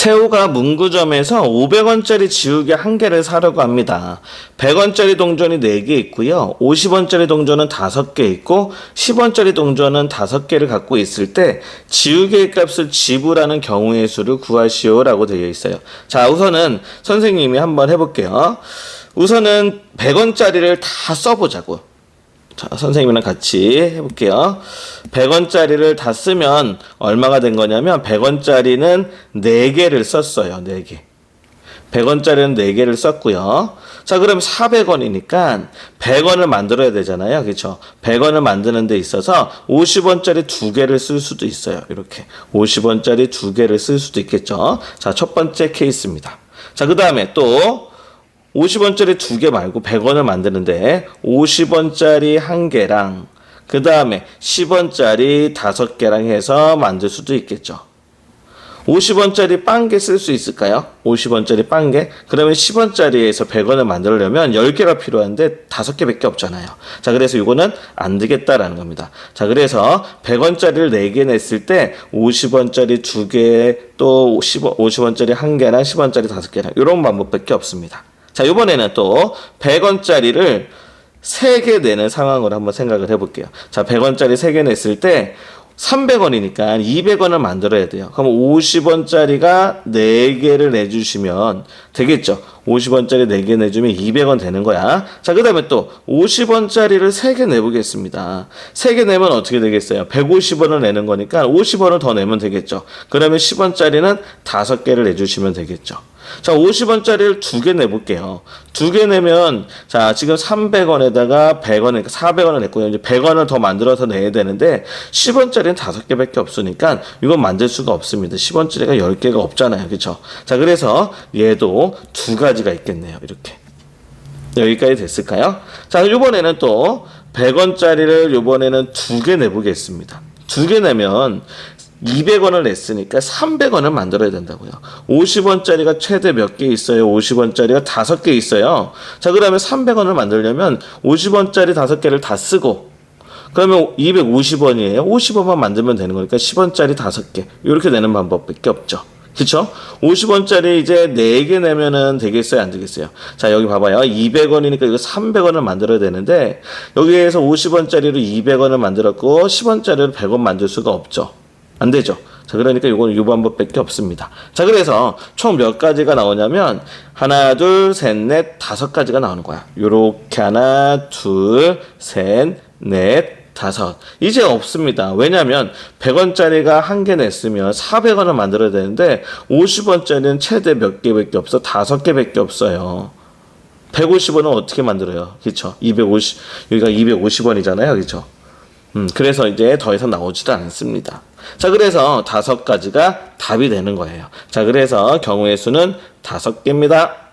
새우가 문구점에서 500원짜리 지우개 한 개를 사려고 합니다. 100원짜리 동전이 4개 있고요. 50원짜리 동전은 5개 있고 10원짜리 동전은 5개를 갖고 있을 때 지우개 값을 지불하는 경우의 수를 구하시오라고 되어 있어요. 자, 우선은 선생님이 한번 해 볼게요. 우선은 100원짜리를 다 써보자고. 자, 선생님이랑 같이 해볼게요. 100원짜리를 다 쓰면 얼마가 된 거냐면 100원짜리는 4개를 썼어요. 4개. 100원짜리는 4개를 썼고요. 자, 그럼 400원이니까 100원을 만들어야 되잖아요. 그렇죠? 100원을 만드는 데 있어서 50원짜리 2개를 쓸 수도 있어요. 이렇게. 50원짜리 2개를 쓸 수도 있겠죠. 자, 첫 번째 케이스입니다. 자, 그 다음에 또 50원짜리 두 개 말고 100원을 만드는데 50원짜리 한 개랑 그 다음에 10원짜리 다섯 개랑 해서 만들 수도 있겠죠. 50원짜리 빵 개 쓸 수 있을까요? 50원짜리 빵 개? 그러면 10원짜리에서 100원을 만들려면 10개가 필요한데 5개밖에 없잖아요. 자, 그래서 이거는 안 되겠다라는 겁니다. 자, 그래서 100원짜리를 4개 냈을 때 50원짜리 2개, 또 50원, 50원짜리 1개랑 10원짜리 5개랑 이런 방법밖에 없습니다. 자, 이번에는 또 100원짜리를 3개 내는 상황으로 한번 생각을 해볼게요. 자, 100원짜리 3개 냈을 때 300원이니까 200원을 만들어야 돼요. 그럼 50원짜리가 4개를 내주시면 되겠죠. 50원짜리 4개 내주면 200원 되는 거야. 자, 그 다음에 또 50원짜리를 3개 내보겠습니다. 3개 내면 어떻게 되겠어요? 150원을 내는 거니까 50원을 더 내면 되겠죠. 그러면 10원짜리는 5개를 내주시면 되겠죠. 자, 50원짜리를 두 개 내볼게요. 두 개 내면, 자, 지금 300원에다가 100원, 400원을 냈고요. 이제 100원을 더 만들어서 내야 되는데, 10원짜리는 다섯 개 밖에 없으니까, 이건 만들 수가 없습니다. 10원짜리가 10개가 없잖아요. 그쵸? 자, 그래서 얘도 두 가지가 있겠네요. 이렇게. 여기까지 됐을까요? 자, 이번에는 또, 100원짜리를 이번에는 두 개 내보겠습니다. 두 개 내면 200원을 냈으니까 300원을 만들어야 된다고요. 50원짜리가 최대 몇 개 있어요? 50원짜리가 5개 있어요. 자, 그러면 300원을 만들려면 50원짜리 5개를 다 쓰고 그러면 250원이에요. 50원만 만들면 되는 거니까 10원짜리 5개. 이렇게 내는 방법밖에 없죠. 그쵸? 50원짜리 이제 4개 내면은 되겠어요? 안 되겠어요? 자, 여기 봐봐요. 200원이니까 이거 300원을 만들어야 되는데, 여기에서 50원짜리로 200원을 만들었고, 10원짜리로 100원 만들 수가 없죠. 안 되죠. 자, 그러니까 이거는 요 방법밖에 없습니다. 자, 그래서 총 몇 가지가 나오냐면, 하나, 둘, 셋, 넷, 다섯 가지가 나오는 거야. 요렇게 하나, 둘, 셋, 넷, 다섯. 이제 없습니다. 왜냐면 100원짜리가 한 개 냈으면 400원을 만들어야 되는데 50원짜리는 최대 몇 개밖에 없어? 다섯 개밖에 없어요. 150원은 어떻게 만들어요? 그렇죠? 250 여기가 250원이잖아요. 그렇죠? 음, 그래서 이제 더 이상 나오지도 않습니다. 자, 그래서 다섯 가지가 답이 되는 거예요. 자, 그래서 경우의 수는 다섯 개입니다.